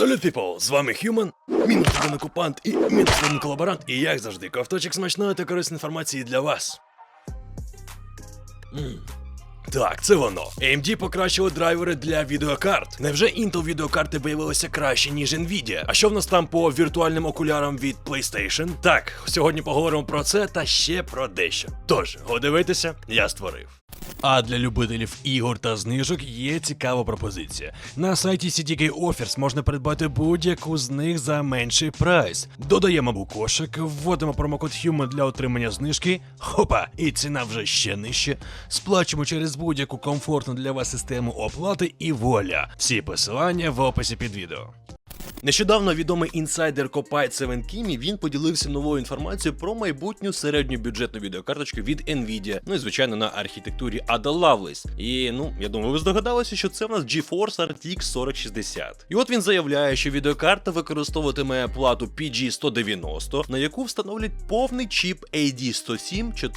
Салют, people! З вами Human, мінус один окупант і мінус один колаборант, і як завжди, ковточок смачної та корисної інформації для вас. М. Так, це воно. AMD покращили драйвери для відеокарт. Невже Intel відеокарти виявилися краще, ніж Nvidia? А що в нас там по віртуальним окулярам від PlayStation? Так, сьогодні поговоримо про це та ще про дещо. Тож, годивитися, я створив. А для любителів ігор та знижок є цікава пропозиція. На сайті CDK Offers можна придбати будь-яку з них за менший прайс. Додаємо у кошик, вводимо промокод HUMAN для отримання знижки. Хопа, і ціна вже ще нижче. Сплачуємо через будь-яку комфортну для вас систему оплати і воля. Всі посилання в описі під відео. Нещодавно відомий інсайдер Копай 7 Kimmy, він поділився новою інформацією про майбутню середньобюджетну відеокарточку від Nvidia, ну і звичайно на архітектурі Ada Lovelace. І ну, я думаю, ви здогадалися, що це в нас GeForce RTX 4060. І от він заявляє, що відеокарта використовуватиме плату PG190, на яку встановлять повний чіп AD107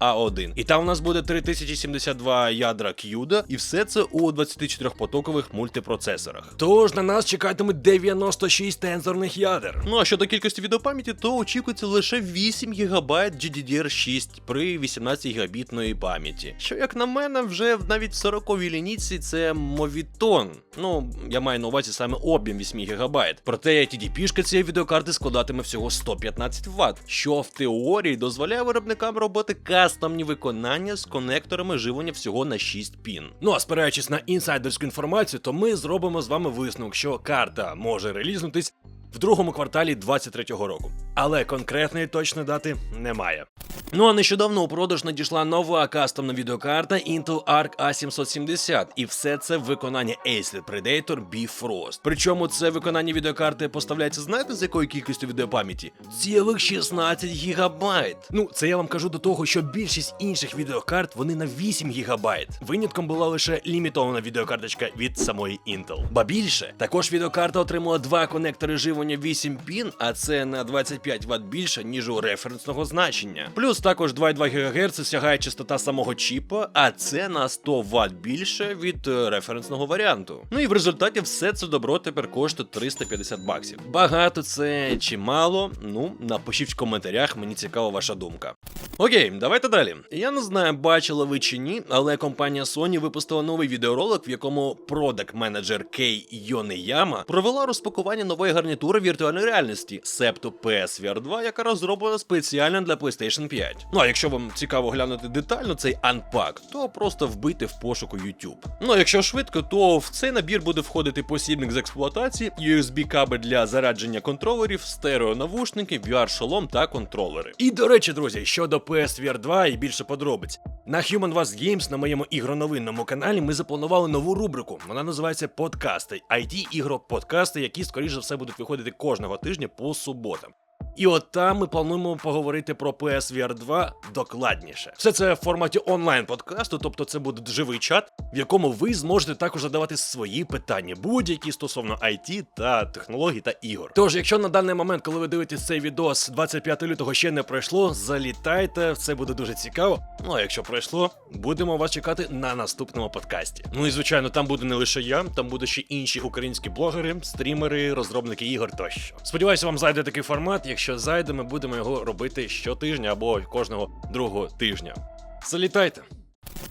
400A1. І там у нас буде 3072 ядра CUDA, і все це у 24-потокових мультипроцесорах. Тож на нас чекатимуть 96 тензорних ядер. Ну а щодо кількості відеопам'яті, то очікується лише 8 ГБ GDDR6 при 18 гігабітної пам'яті. Що, як на мене, вже навіть в 40-й лінійці це мовітон. Ну, я маю на увазі саме об'єм 8 ГБ. Проте TDP-шка цієї відеокарти складатиме всього 115 Вт, що в теорії дозволяє виробникам робити кастомні виконання з конекторами живлення всього на 6 пін. Ну а спираючись на інсайдерську інформацію, то ми зробимо з вами висновок, що карта може релізнутись в другому кварталі 23-го року. Але конкретної точної дати немає. Ну а нещодавно у продаж надійшла нова кастомна відеокарта Intel Arc A770, і все це в виконанні Acer Predator Bifrost. Причому це виконання відеокарти поставляється, знаєте, з якою кількістю відеопам'яті? Цілих 16 гігабайт. Ну, це я вам кажу до того, що більшість інших відеокарт вони на 8 гігабайт. Винятком була лише лімітована відеокарточка від самої Intel. Ба більше, також відеокарта отримала два конектори живлення 8 пін, а це на 25 Вт більше, ніж у референсного значення. Плюс також 2,2 ГГц сягає частота самого чіпа, а це на 100 Вт більше від е, референсного варіанту. Ну і в результаті все це добро тепер коштує 350 баксів. Багато це чи мало? Ну, напишіть в коментарях, мені цікава ваша думка. Окей, давайте далі. Я не знаю, бачили ви чи ні, але компанія Sony випустила новий відеоролик, в якому продакт менеджер Кей Йонеяма провела розпакування нової гарнітури віртуальної реальності, септо PSVR 2, яка розроблена спеціально для PlayStation 5. Ну а якщо вам цікаво глянути детально цей анпак, то просто вбийте в пошуку YouTube. Ну а якщо швидко, то в цей набір буде входити посібник з експлуатації, USB кабель для зарядження контролерів, стереонавушники, VR-шолом та контролери. І до речі, друзі, щодо PSVR 2 і більше подробиць. На Human Was Games на моєму ігроновинному каналі ми запланували нову рубрику. Вона називається Подкасти. it ігро подкасти, які скоріше за все будуть виходити кожного тижня по суботам. І от там ми плануємо поговорити про PSVR 2 докладніше. Все це в форматі онлайн подкасту, тобто це буде живий чат, в якому ви зможете також задавати свої питання, будь-які стосовно IT та технологій та ігор. Тож, якщо на даний момент, коли ви дивитесь цей відос, 25 лютого ще не пройшло, залітайте, це буде дуже цікаво. Ну а якщо пройшло, будемо вас чекати на наступному подкасті. Ну і звичайно, там буде не лише я, там буде ще інші українські блогери, стрімери, розробники ігор тощо. Сподіваюся, вам зайде такий формат. Якщо зайде, ми будемо його робити щотижня або кожного другого тижня. Залітайте!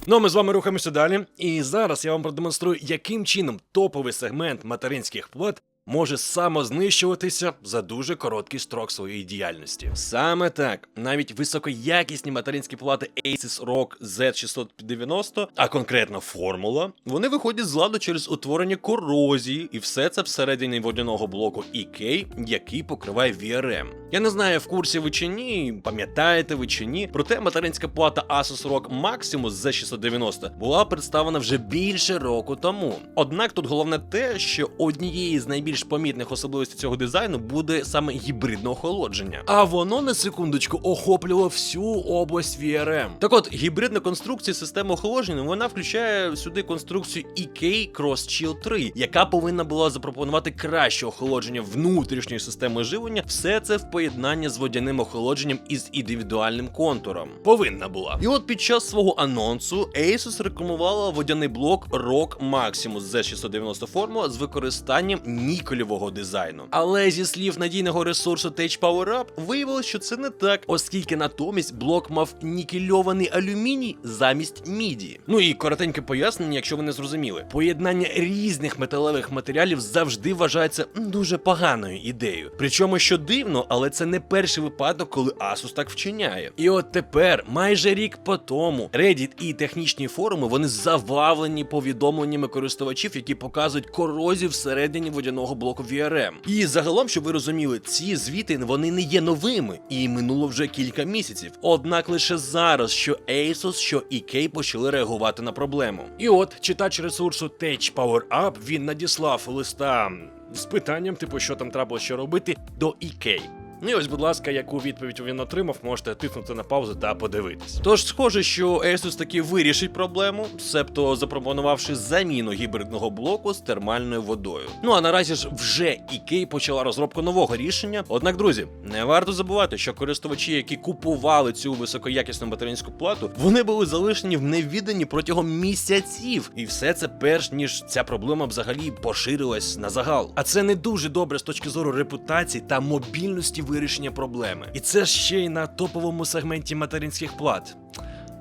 Ну, а ми з вами рухаємося далі. І зараз я вам продемонструю, яким чином топовий сегмент материнських плат може самознищуватися за дуже короткий строк своєї діяльності. Саме так, навіть високоякісні материнські плати Asus ROG Z690, а конкретно формула, вони виходять з ладу через утворення корозії, і все це всередині водяного блоку EK, який покриває VRM. Я не знаю, в курсі ви чи ні, пам'ятаєте ви чи ні, проте материнська плата Asus ROG Maximus Z690 була представлена вже більше року тому. Однак тут головне те, що однією з найбільш помітних особливостей цього дизайну буде саме гібридне охолодження. А воно на секундочку охоплювало всю область VRM. Так от, гібридна конструкція системи охолодження вона включає сюди конструкцію EK Cross Chill 3, яка повинна була запропонувати краще охолодження внутрішньої системи живлення. Все це в поєднанні з водяним охолодженням із індивідуальним контуром. Повинна була. І от під час свого анонсу Asus рекламувала водяний блок ROG Maximus Z690 формула з використанням Ні кольового дизайну. Але зі слів надійного ресурсу Tech Power Up виявилось, що це не так, оскільки натомість блок мав нікельований алюміній замість міді. Ну і коротеньке пояснення, якщо ви не зрозуміли, поєднання різних металевих матеріалів завжди вважається дуже поганою ідеєю. Причому що дивно, але це не перший випадок, коли Asus так вчиняє. І от тепер, майже рік по тому, Reddit і технічні форуми вони завалені повідомленнями користувачів, які показують корозію всередині водяного блоку VRM. І загалом, щоб ви розуміли, ці звіти вони не є новими, і минуло вже кілька місяців. Однак лише зараз, що Asus, що EK почали реагувати на проблему. І от читач ресурсу Tech Power Up він надіслав листа з питанням, типу, що там треба що робити, до EK. Ну і ось, будь ласка, яку відповідь він отримав, можете тиснути на паузу та подивитись. Тож схоже, що Asus таки вирішить проблему, себто запропонувавши заміну гібридного блоку з термальною водою. Ну а наразі ж вже EK почала розробку нового рішення. Однак, друзі, не варто забувати, що користувачі, які купували цю високоякісну материнську плату, вони були залишені в невіданні протягом місяців, і все це перш ніж ця проблема взагалі поширилась на загал. А це не дуже добре з точки зору репутації та мобільності вирішення проблеми. І це ще й на топовому сегменті материнських плат.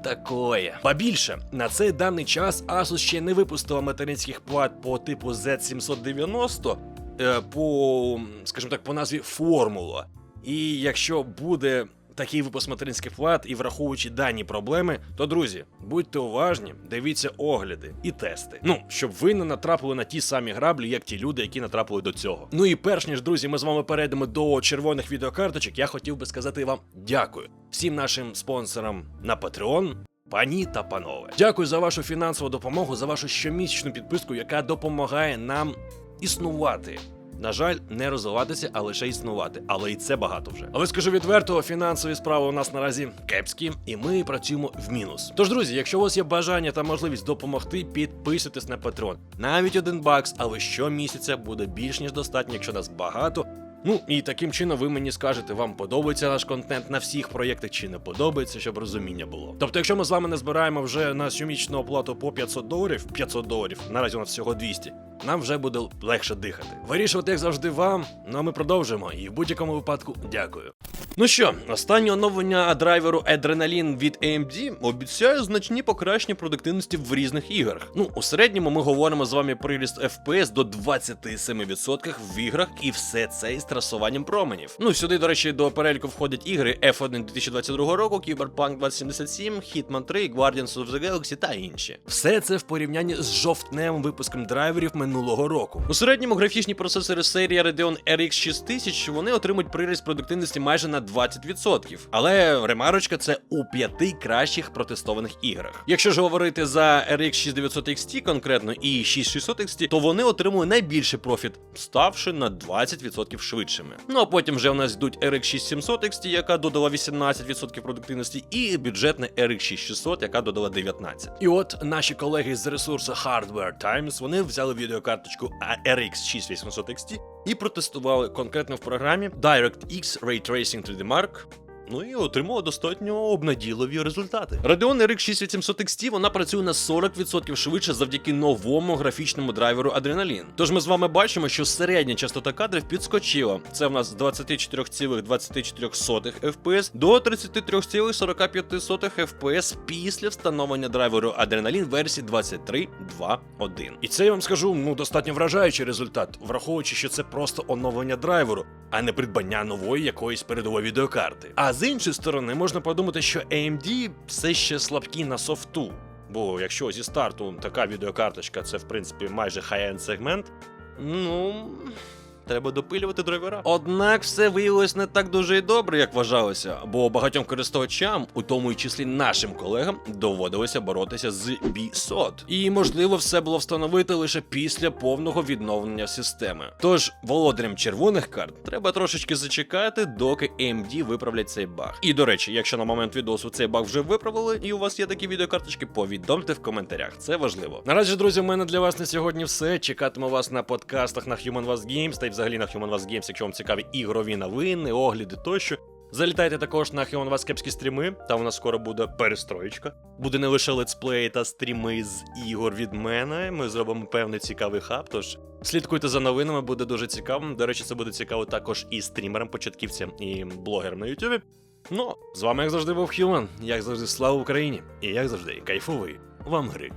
Такое. Ба більше, на цей даний час Asus ще не випустила материнських плат по типу Z790 е, по, скажімо так, по назві Формула. І якщо буде такий випуск материнських плат і враховуючи дані проблеми, то друзі, будьте уважні, дивіться огляди і тести. Ну, щоб ви не натрапили на ті самі граблі, як ті люди, які натрапили до цього. Ну і перш ніж друзі, ми з вами перейдемо до червоних відеокарточок. Я хотів би сказати вам дякую всім нашим спонсорам на Patreon. Пані та панове, дякую за вашу фінансову допомогу, за вашу щомісячну підписку, яка допомагає нам існувати. На жаль, не розвиватися, а лише існувати. Але і це багато вже. Але скажу відверто, фінансові справи у нас наразі кепські, і ми працюємо в мінус. Тож, друзі, якщо у вас є бажання та можливість допомогти, підписуйтесь на Patreon. Навіть один бакс, але щомісяця буде більш ніж достатньо, якщо нас багато. Ну і таким чином ви мені скажете, вам подобається наш контент на всіх проєктах чи не подобається, щоб розуміння було. Тобто, якщо ми з вами не збираємо вже на щомічну оплату по 500 доларів, 500 доларів, наразі у нас всього 200, нам вже буде легше дихати. Вирішувати, як завжди, вам. Ну а ми продовжимо. І в будь-якому випадку дякую. Ну що, останнє оновлення драйверу Adrenaline від AMD обіцяє значні покращення продуктивності в різних іграх. Ну, у середньому ми говоримо з вами про ріст FPS до 27% в іграх, і все це із трасуванням променів. Ну, сюди, до речі, до переліку входять ігри F1 2022 року, Cyberpunk 2077, Hitman 3, Guardians of the Galaxy та інші. Все це в порівнянні з жовтневим випуском драйверів минулого року. У середньому графічні процесори серії Radeon RX 6000 вони отримують приріст продуктивності майже на 20%. Але ремарочка це у п'яти кращих протестованих іграх. Якщо ж говорити за RX 6900 XT конкретно і 6600 XT, то вони отримують найбільший профіт, ставши на 20% швидшими. Ну а потім вже у нас йдуть RX 6700 XT, яка додала 18% продуктивності, і бюджетна RX 6600, яка додала 19%. І от наші колеги з ресурсу Hardware Times вони взяли відеокарточку RX 6800 XT і протестували конкретно в програмі DirectX Ray Tracing 3D Mark. Ну і отримала достатньо обнадійливі результати. Radeon RX 6800 XT вона працює на 40% швидше завдяки новому графічному драйверу Adrenaline. Тож ми з вами бачимо, що середня частота кадрів підскочила. Це в нас з 24,24 FPS до 33,45 FPS після встановлення драйверу Adrenaline версії 23.2.1. І це я вам скажу, ну достатньо вражаючий результат, враховуючи, що це просто оновлення драйверу, а не придбання нової якоїсь передової відеокарти. А з іншої сторони, можна подумати, що AMD все ще слабкі на софту. Бо якщо зі старту така відеокарточка, це в принципі майже хай-енд сегмент, Ну. Треба допилювати драйвера. Однак все виявилось не так дуже і добре, як вважалося, бо багатьом користувачам, у тому і числі нашим колегам, доводилося боротися з BSOD. І можливо все було встановити лише після повного відновлення системи. Тож володарям червоних карт треба трошечки зачекати, доки AMD виправлять цей баг. І до речі, якщо на момент відосу цей баг вже виправили, і у вас є такі відеокарточки, повідомте в коментарях. Це важливо. Наразі, друзі, в мене для вас на сьогодні все. Чекатиму вас на подкастах на Human Was Games та взагалі на Human Was Games, якщо вам цікаві ігрові новини, огляди тощо. Залітайте також на Хіон вас кепські стріми. Там у нас скоро буде перестроєчка. Буде не лише летсплеї та стріми з ігор від мене. Ми зробимо певний цікавий хаб. Тож слідкуйте за новинами, буде дуже цікаво. До речі, це буде цікаво також і стрімерам, початківцям, і блогерам на Ютубі. Ну, з вами, як завжди, був Хілман. Як завжди, слава Україні! І як завжди, кайфовий вам гри.